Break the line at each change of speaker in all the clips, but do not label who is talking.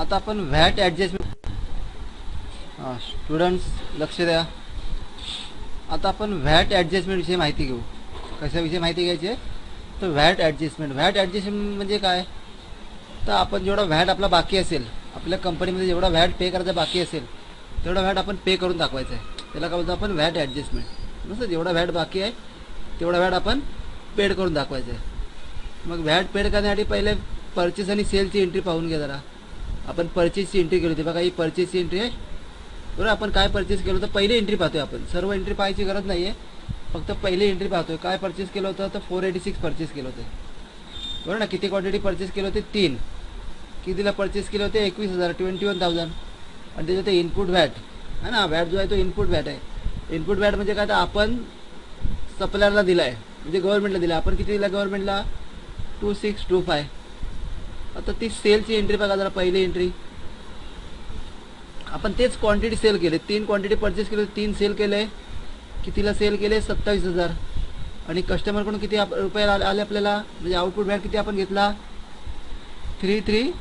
आता आपण VAT adjustment हां स्टुडंट्स लक्ष द्या. आता आपण व्हॅट ॲडजस्टमेंटविषयी माहिती घेऊ. कशाविषयी माहिती घ्यायची? आहे तर व्हॅट ॲडजस्टमेंट व्हॅट ॲडजस्टमेंट म्हणजे काय? तर आपण जेवढा व्हॅट आपला बाकी असेल आपल्या कंपनीमध्ये जेवढा व्हॅट पे करायचा बाकी असेल तेवढा व्हॅट आपण पे करून दाखवायचा आहे. त्याला काय बोलतो आपण? VAT adjustment. नुसतं जेवढा व्हॅट बाकी आहे तेवढा व्हॅट आपण पेड करून दाखवायचा आहे. मग व्हॅट पेड करण्यासाठी पहिले परचेस आणि सेलची एंट्री पाहून घ्या जरा. आपण परचेसची एंट्री केली होती. बघा ही परचेसची एंट्री आहे. बरोबर आपण काय परचेस केलं होतं? पहिले एंट्री पाहतोय आपण. सर्व एंट्री पाहायची गरज नाही आहे फक्त पहिले एंट्री पाहतोय. काय परचेस केलं होतं? तर फोर एटी सिक्स परचेस केलं होतं. बरोबर ना किती क्वांटिटी परचेस केलं होते? तीन. कितीला परचेस केले होते? एकवीस हजार. ट्वेंटी वन थाउजंड आणि त्याच्यात ते इनपुट व्हॅट है ना व्हॅट जो आहे तो इनपुट व्हॅट आहे. इनपुट व्हॅट म्हणजे काय? तर आपण सप्लायरला दिला आहे म्हणजे गव्हर्नमेंटला दिला आपण किती दिला गव्हर्नमेंटला टू सिक्स टू फाय आता ती सेलची एंट्री बघा जरा पहिली एंट्री आपण तेच क्वांटिटी सेल केले. तीन क्वांटिटी परचेस केले तीन सेल केले. कितीला सेल केले? सत्तावीस हजार. आणि कस्टमरकडून किती आप- रुपये आले आले आपल्याला? म्हणजे आउटपुट व्हॅट किती आपण घेतला? थ्री थ्री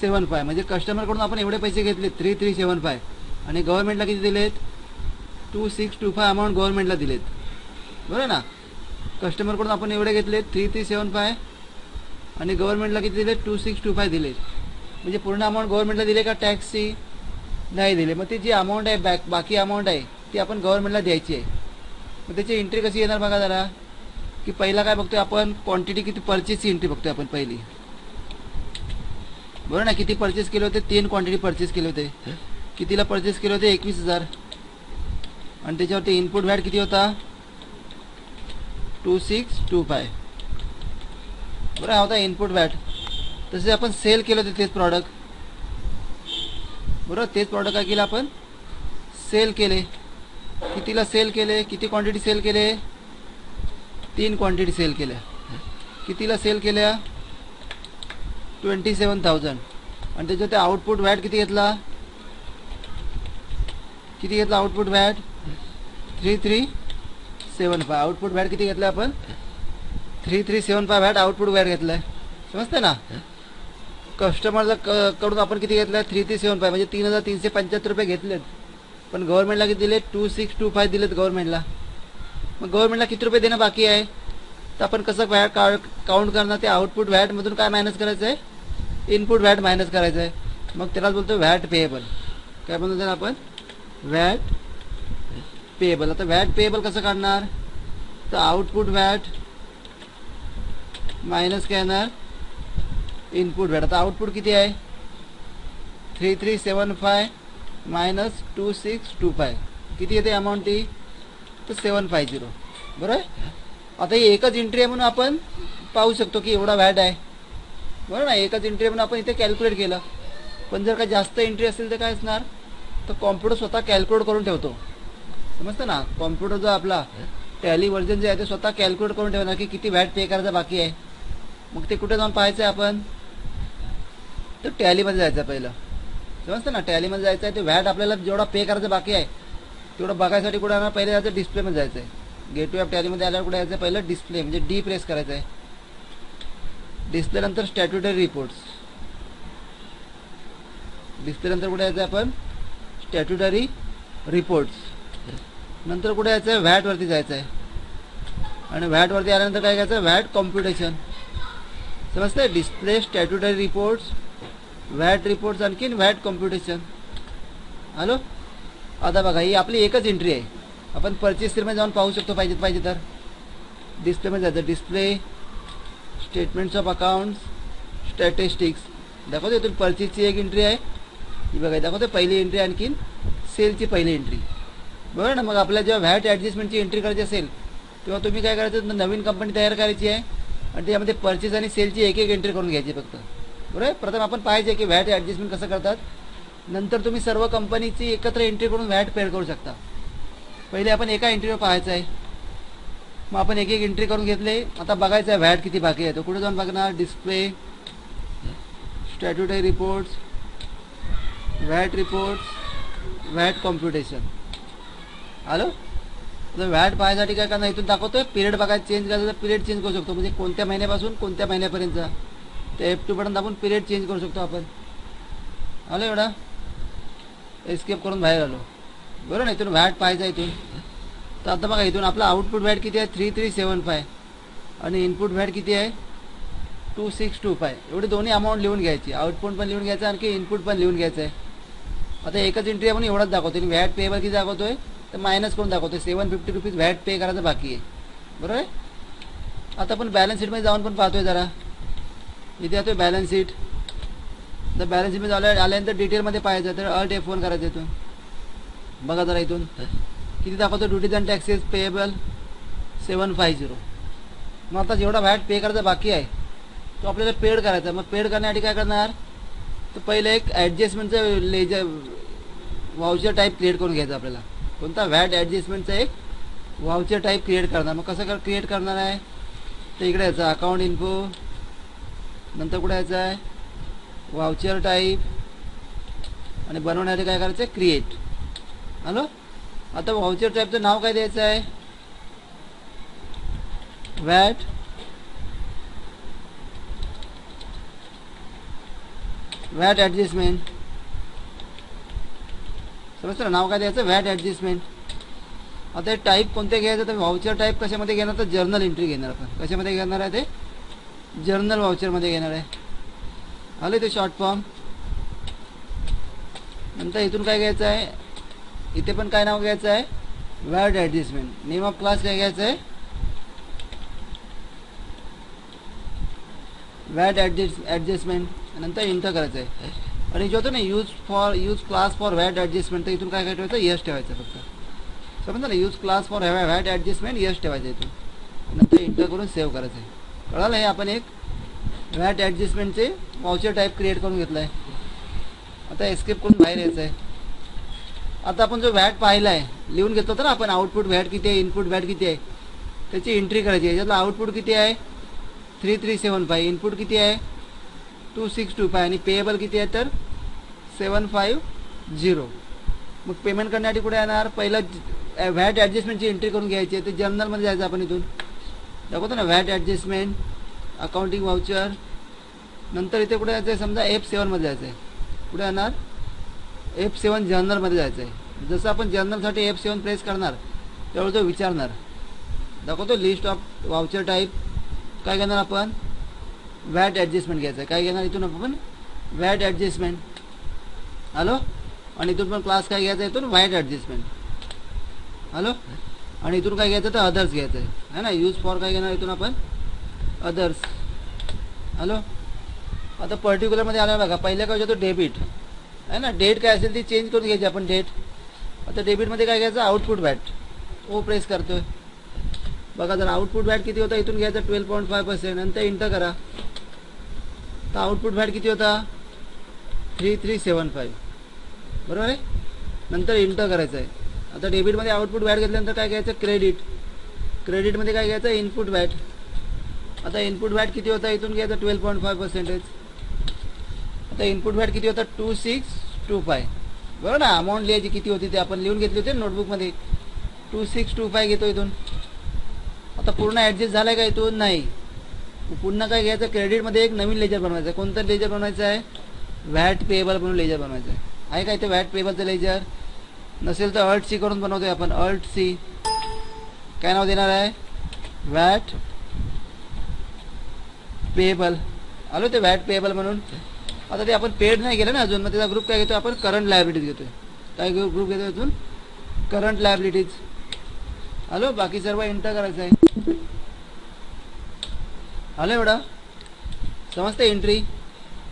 सेवन फाय म्हणजे कस्टमरकडून आपण एवढे पैसे घेतले थ्री थ्री सेवन फाय आणि गव्हर्नमेंटला किती दिलेत? Two six two five amount गव्हर्नमेंटला दिलेत. बरोबर ना? कस्टमरकडून आपण एवढे घेतले थ्री थ्री सेवन फाय आणि गव्हर्नमेंटला किती दिले? टू सिक्स टू फाय दिले. म्हणजे पूर्ण अमाऊंट गव्हर्नमेंटला दिले का टॅक्सची नाही दिले. मग ती जी अमाऊंट आहे बॅक बाकी अमाऊंट आहे ती आपण गव्हर्नमेंटला द्यायची आहे. मग त्याची एंट्री कशी येणार बघा जरा. की पहिला काय बघतोय आपण? क्वांटिटी किती परचेसची एंट्री बघतोय आपण पहिली. बरोबर ना? किती परचेस केले होते? तीन क्वांटिटी परचेस केले होते. कितीला परचेस केले होते? एकवीस हजार. आणि त्याच्यावरती इनपुट व्हॅट किती होता? टू सिक्स टू फाय बरं हा होता इनपुट वॅट तसे आपण सेल केलं होतं तेच प्रॉडक्ट बरोबर तेच प्रॉडक्ट काय केलं आपण? सेल केले. कितीला सेल केले? किती क्वांटिटी सेल केले? तीन क्वांटिटी सेल केल्या. कितीला सेल केल्या? ट्वेंटी सेवन थाउजंड आणि त्याच्यात ते आउटपुट वॅट किती घेतला? किती घेतला output VAT three three seven five output VAT किती घेतला आपण? Three three seven five VAT output VAT घेतलाय. समजतंय ना? कस्टमरला क कडून आपण किती घेतलं थ्री थ्री सेवन फाय म्हणजे तीन हजार तीनशे पंच्याहत्तर रुपये घेतलेत. पण गव्हर्नमेंटला किती दिले टू सिक्स टू फाय दिलेत गव्हर्नमेंटला. मग गव्हर्नमेंटला किती रुपये देणं बाकी आहे? तर आपण कसं व्हॅट का काउंट करणार? ते आउटपुट व्हॅटमधून काय मायनस करायचं आहे? इनपुट व्हॅट मायनस करायचं आहे. मग त्यालाच बोलतो व्हॅट पेएबल काय म्हणतो त्याला आपण? व्हॅट पेएबल आता व्हॅट पेएबल कसं काढणार? तर आउटपुट व्हॅट मायनस काय येणार इनपुट भेटत. आता आउटपुट किती आहे? Three three seven five minus two six two five किती येते अमाऊंट ती? तर सेवन फाय झिरो बरोबर? आता ही एकच एंट्री आहे म्हणून आपण पाहू शकतो की एवढा व्हॅट आहे. बरोबर ना? एकच एंट्री आहे म्हणून आपण इथे कॅल्क्युलेट केलं. पण जर का जास्त एंट्री असेल तर काय असणार? तर कॉम्प्युटर स्वतः कॅल्क्युलेट करून ठेवतो. समजतं ना? कॉम्प्युटर जो आपला टॅली व्हर्जन जे आहे ते स्वतः कॅल्क्युलेट करून ठेवणार की किती व्हॅट पे करायचं बाकी आहे. मग ते कुठे जाऊन पाहायचं आहे आपण? तर टॅलीमध्ये जायचं आहे पहिलं. समजतं ना? टॅलीमध्ये जायचं आहे ते व्हॅट आपल्याला जेवढा पे करायचं बाकी आहे तेवढं बघायसाठी कुठे जाणार पहिले जायचं डिस्प्लेमध्ये जायचं आहे गेटवे ऑफ टॅलीमध्ये आल्यावर कुठे यायचं पहिलं डिस्प्ले म्हणजे डी प्रेस करायचं आहे डिस्प्ले नंतर स्टॅट्युटरी रिपोर्ट्स डिस्प्ले नंतर कुठे यायचं आपण? स्टॅट्युटरी रिपोर्ट्स नंतर कुठे यायचं आहे व्हॅटवरती जायचं आहे आणि व्हॅटवरती आल्यानंतर काय करायचं व्हॅट कॉम्प्युटेशन समजतंय? Display statutory reports VAT reports आणखीन व्हॅट कॉम्प्युटेशन हॅलो आता बघा ही आपली एकच एंट्री आहे. आपण परचेस मध्ये जाऊन पाहू शकतो पाहिजे पाहिजे तर. डिस्प्लेमध्ये जायचं. Display statements of accounts statistics दाखवतो इथून परचेसची एक एंट्री आहे. ही बघा दाखवतो पहिली एंट्री आणखीन. सेलची पहिली एंट्री बरोबर ना? मग आपल्याला जेव्हा व्हॅट ॲडजस्टमेंटची एंट्री करायची असेल तेव्हा तुम्ही काय करायचं? नवीन कंपनी तयार करायची आहे. आणि त्यामध्ये परचेस आणि सेलची एक एक एंट्री करून घ्यायची फक्त. बरोबर? आहे प्रथम आपण पाहिजे की व्हॅट ॲडजस्टमेंट कसं करतात. नंतर तुम्ही सर्व कंपनीची एकत्र एंट्री करून व्हॅट पेड करू शकता. पहिले आपण एका एंट्रीवर पाहायचं आहे मग आपण एक एक एंट्री करून घेतले. आता बघायचं आहे व्हॅट किती बाकी आहे. तो कुठे जाऊन बघणार? Display statutory reports VAT reports VAT computation hello तर व्हॅट पाहायसाठी काय करणार? इथून दाखवतोय पिरियड बघायला चेंज करायचं तर पिरियड चेंज करू शकतो. म्हणजे कोणत्या महिन्यापासून कोणत्या महिन्यापर्यंतचा ते एफ टू बटन दाबून पिरियड चेंज करू शकतो आपण. आलो एवढा? एस्केप करून बाहेर आलो. बरोबर ना? इथून व्हॅट पाहायचा इथून. तर आता बघा इथून आपला आउटपुट व्हॅट किती आहे? थ्री थ्री सेवन फाय आणि इनपुट व्हॅट किती आहे? टू सिक्स टू फाय एवढे दोन्ही अमाऊंट लिहून घ्यायची. आउटपुट पण लिहून घ्यायचं आणखी इनपुट पण लिहून घ्यायचं आहे. आता एकच एंट्री आपण एवढंच दाखवतो आणि व्हॅट पेवर किती दाखवतोय? तर मायनस करून दाखवतो seven fifty rupees VAT pay करायचं बाकी आहे. बरोबर आहे? आता आपण बॅलन्स शीटमध्ये जाऊन पण पाहतोय जरा. इथे येतोय बॅलन्स शीट तर बॅलन्स शीटमध्ये आल्या आल्यानंतर डिटेलमध्ये पाहायचं तर अल्ट एफ फोन करायचं इथून. बघा जरा इथून. किती दाखवतो duties and taxes payable seven five zero मग आता जेवढा व्हॅट पे करायचा बाकी आहे तो आपल्याला पेड करायचा मग पेड करण्यासाठी काय करणार? तर पहिले एक ॲडजस्टमेंटचं लेजर वाउचर टाईप क्रिएट करून घ्यायचा आपल्याला. कोणता व्हॅट ॲडजस्टमेंटचा एक वाउचर टाईप क्रिएट करणार. मग कसं कर क्रिएट करणार आहे? तर इकडे यायचं अकाउंट इन्फो नंतर कुठे यायचं आहे? वाउचर टाईप आणि बनवण्यासाठी काय करायचं? आहे क्रिएट हॅलो? आता वाउचर टाईपचं नाव काय द्यायचं आहे? VAT VAT adjustment. समजतं नाव काय द्यायचं? व्हॅट ॲडजस्टमेंट आता टाईप कोणते घ्यायचं? तर व्हाउचर टाईप कशामध्ये घेणार? तर जर्नल एंट्री घेणार आपण. कशामध्ये घेणार आहे ते? जर्नल व्हाउचरमध्ये घेणार आहे. आलं ते शॉर्ट फॉर्म नंतर इथून काय घ्यायचं आहे? इथे पण काय नाव घ्यायचं आहे? VAT adjustment name of class काय घ्यायचं आहे? व्हॅट ॲडजस्ट ॲडजस्टमेंट नंतर इंटर करायचं आहे. आणि जो होतो ना use for use class for VAT adjustment तर इथून काय काय ठेवायचं? यस ठेवायचं फक्त. समजलं ना? यूज क्लास फॉर हॅ व्हॅट ॲडजस्टमेंट यस ठेवायचं इथून. नंतर इंटर करून सेव्ह करायचं आहे. कळालं? हे आपण एक व्हॅट ॲडजस्टमेंटचे वाउचर टाईप क्रिएट करून घेतलं आहे आता एस्केप करून बाहेर यायचं आहे आता आपण जो व्हॅट पाहिला आहे लिहून घेतलं होतं ना आपण आउटपुट व्हॅट किती आहे इनपुट व्हॅट किती आहे? त्याची एंट्री करायची आहे. याच्यातलं आउटपुट किती आहे? Three three seven five input किती आहे? टू सिक्स टू फाय आणि पेएबल किती आहे तर? सेवन फाईव्ह झिरो मग पेमेंट करण्यासाठी कुठे येणार? पहिलं व्हॅट ॲडजस्टमेंटची एंट्री करून घ्यायची आहे. ते जर्नलमध्ये जायचं आपण इथून. दाखवतो ना व्हॅट ॲडजस्टमेंट अकाउंटिंग वाउचर नंतर इथे कुठे जायचं आहे समजा एफ सेवनमध्ये जायचं आहे कुठे येणार? एफ सेवन जर्नलमध्ये जायचं आहे जसं आपण जर्नलसाठी एफ सेवन प्रेस करणार त्यावेळी तो विचारणार. दाखवतो लिस्ट ऑफ वाउचर टाईप काय करणार आपण? व्हॅट ॲडजस्टमेंट घ्यायचं. आहे काय घेणार इथून आपण? व्हॅट ॲडजस्टमेंट हॅलो आणि इथून पण क्लास काय घ्यायचा इथून? व्हॅट ॲडजस्टमेंट हॅलो आणि इथून काय घ्यायचं? तर अदर्स घ्यायचं आहे. है ना? यूज फॉर काय घेणार इथून आपण? अदर्स हॅलो आता पर्टिक्युलरमध्ये आला बघा. पहिल्या काय होतो डेबिट आहे ना? डेट काय असेल ती चेंज करून घ्यायची आपण डेट आता डेबिटमध्ये काय घ्यायचं? आउटपुट बॅट ओ प्रेस करतोय. बघा जर आउटपुट बॅट किती होता? इथून घ्यायचा ट्वेल्व पॉईंट फाय पर्सेंट नंतर इंटर करा. तर आउटपुट व्हॅट किती होता? थ्री थ्री सेवन फाईव्ह बरोबर आहे? नंतर इंटर करायचं आहे. आता डेबिटमध्ये आउटपुट व्हॅट घेतल्यानंतर काय घ्यायचं? क्रेडिट क्रेडिटमध्ये काय घ्यायचं? इनपुट व्हॅट आता इनपुट व्हॅट किती होता? इथून घ्यायचं ट्वेल्व पॉईंट फाय पर्सेंटेज आता इनपुट व्हॅट किती होता? टू सिक्स टू फाय बरोबर ना? अमाऊंट लिहायची किती होती ते आपण लिहून घेतली होती नोटबुकमध्ये टू सिक्स टू फाय घेतो इथून. आता पूर्ण ॲडजस्ट झालं आहे का इथून? नाही. पुन्हा काय घ्यायचं? क्रेडिटमध्ये एक नवीन लेजर बनवायचं आहे. कोणतं लेजर बनवायचं आहे? व्हॅट पेएबल म्हणून लेजर बनवायचं आहे. आहे का इथे व्हॅट पेएबलचं लेजर नसेल तर अल्ट सी करून बनवतोय आपण. अल्ट सी काय नाव देणार आहे? व्हॅट पेएबल आलो ते व्हॅट पेएबल म्हणून. आता ते आपण पेड नाही केलं ना अजून. मग त्याचा ग्रुप काय घेतो आपण करंट लायबिलिटीज घेतोय. काय ग्रुप घेतो अजून? करंट लायबिलिटीज हॅलो बाकी सर्व एंटर करायचं आहे. हॅलो एवढा? समजते एंट्री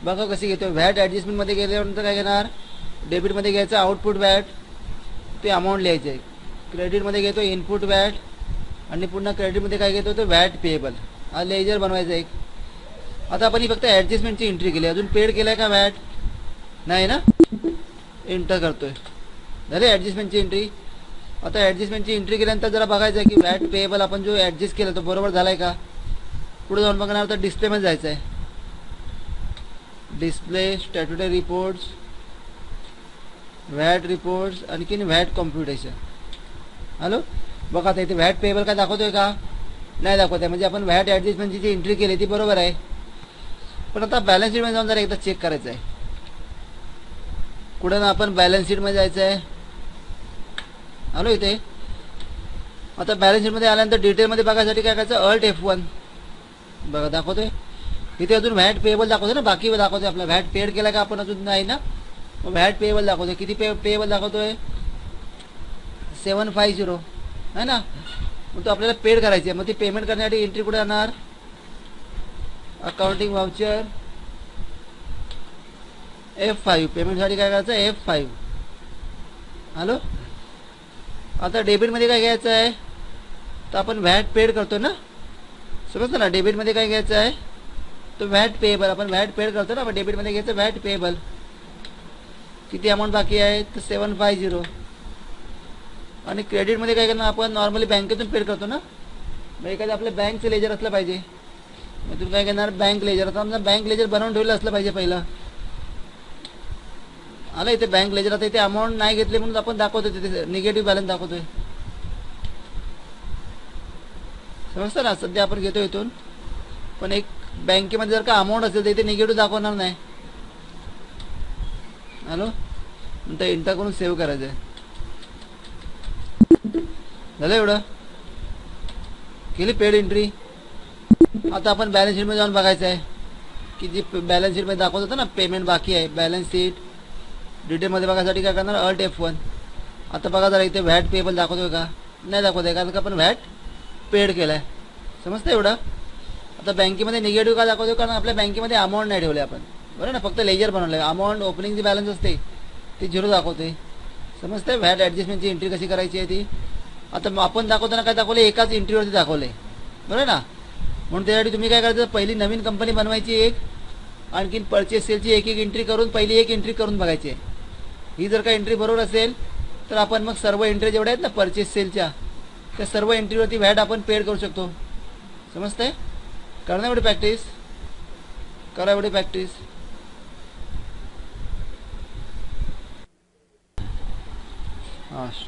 बघा कशी घेतो व्हॅट ॲडजस्टमेंटमध्ये गेल्यानंतर काय घेणार? डेबिटमध्ये घ्यायचं आउटपुट व्हॅट ते अमाऊंट लिहायचे आहे क्रेडिटमध्ये घेतो इनपुट व्हॅट आणि पुन्हा क्रेडिटमध्ये काय घेतो तो व्हॅट पेएबल हा लेजर बनवायचा एक. आता आपण ही फक्त ॲडजस्टमेंटची एंट्री केली. अजून पेड केलं आहे का व्हॅट नाही ना? एंटर करतोय. झाले ॲडजस्टमेंटची एंट्री आता ॲडजस्टमेंटची एंट्री केल्यानंतर जरा बघायचं आहे की व्हॅट पेएबल आपण जो ॲडजस्ट केला तो बरोबर झाला आहे का? पुढे जाऊन बघणार तर डिस्प्लेमध्ये जायचं आहे display statutory reports VAT reports आणखीन व्हॅट कॉम्प्युटेशन हॅलो बघा आता इथे व्हॅट पेबल काय दाखवतोय का? नाही दाखवत आहे. म्हणजे आपण व्हॅट ॲडजस्टमेंटची जी एंट्री केली ती बरोबर आहे. पण आता बॅलन्स शीटमध्ये जाऊन जरा एकदा चेक करायचं आहे कुठं ना आपण बॅलन्स शीटमध्ये जायचं आहे हॅलो इथे? आता बॅलन्स शीटमध्ये आल्यानंतर डिटेलमध्ये बघायसाठी काय करायचं? अल्ट एफ वन बघा दाखवतोय. इथे अजून व्हॅट पेएबल दाखवतोय ना बाकी दाखवतोय आपला. व्हॅट पेड केला का आपण अजून नाही ना? मग व्हॅट पेएबल दाखवतोय. किती पे पेएबल दाखवतोय? सेवन फाय झिरो है ना? मग तो आपल्याला पेड करायची आहे मग ती पेमेंट करण्यासाठी एंट्री कुठे जाणार? अकाउंटिंग वाउचर एफ फाईव्ह पेमेंटसाठी काय करायचं? एफ फाईव्ह हॅलो आता डेबिटमध्ये काय घ्यायचं आहे तर आपण व्हॅट पेड करतो ना? समजतं ना? डेबिटमध्ये काय घ्यायचं आहे? तो व्हॅट पेएबल आपण व्हॅट पेड करतो ना आपण डेबिटमध्ये घ्यायचं व्हॅट पेएबल किती अमाऊंट बाकी आहे? तर सेवन फाय झिरो आणि क्रेडिटमध्ये काय करणार आपण? नॉर्मली बँकेतून पेड करतो ना? मग एखादं आपलं बँकचं लेजर असलं पाहिजे. मग तुम्ही काय करणार? बँक लेजर आता आमचा बँक लेजर बनवून ठेवलं असलं पाहिजे पहिलं. आलं इथे बँक लेजर आता इथे अमाऊंट नाही घेतली म्हणून आपण दाखवतो तिथे. निगेटिव्ह बॅलन्स दाखवतोय. समजतं ना? सध्या आपण घेतो इथून. पण एक बँकेमध्ये जर का अमाऊंट असेल तर इथे निगेटिव्ह दाखवणार नाही. हॅलो? नंतर इंटर करून सेव्ह करायचं आहे. झालं एवढं? केली पेड एंट्री आता आपण बॅलन्स शीटमध्ये जाऊन बघायचं आहे. की जी बॅलन्स शीटमध्ये दाखवत होतं ना पेमेंट बाकी आहे. बॅलन्स शीट डिटेलमध्ये बघायसाठी काय करणार? अल्ट एफ वन आता बघा जरा इथे व्हॅट पेबल दाखवतोय का? नाही दाखवत आहे कारण का आपण व्हॅट पेड केला आहे समजतं एवढं? आता बँकेमध्ये निगेटिव्ह का दाखवतो कारण आपल्या बँकेमध्ये अमाऊंट नाही ठेवले आपण. बरं ना? फक्त लेजर बनवलं आहे अमाऊंट ओपनिंगची बॅलन्स असते. ती झिरो दाखवते. समजते व्हॅट ॲडजस्टमेंटची एंट्री कशी करायची आहे ती? आता मग आपण दाखवताना काय दाखवले एकाच एंट्रीवरती दाखवले बरं ना? म्हणून त्यासाठी तुम्ही काय करायचं? पहिली नवीन कंपनी बनवायची एक आणखीन परचेस सेलची एक एक एंट्री करून पहिली एक एंट्री करून बघायची आहे. ही जर का एंट्री बरोबर असेल तर आपण मग सर्व एंट्री जेवढ्या आहेत ना परचेस सेलच्या त्या सर्व एंट्रीवरती व्हॅट आपण पेड करू शकतो. समजतंय? करा ना एवढी प्रॅक्टिस करा एवढी प्रॅक्टिस हां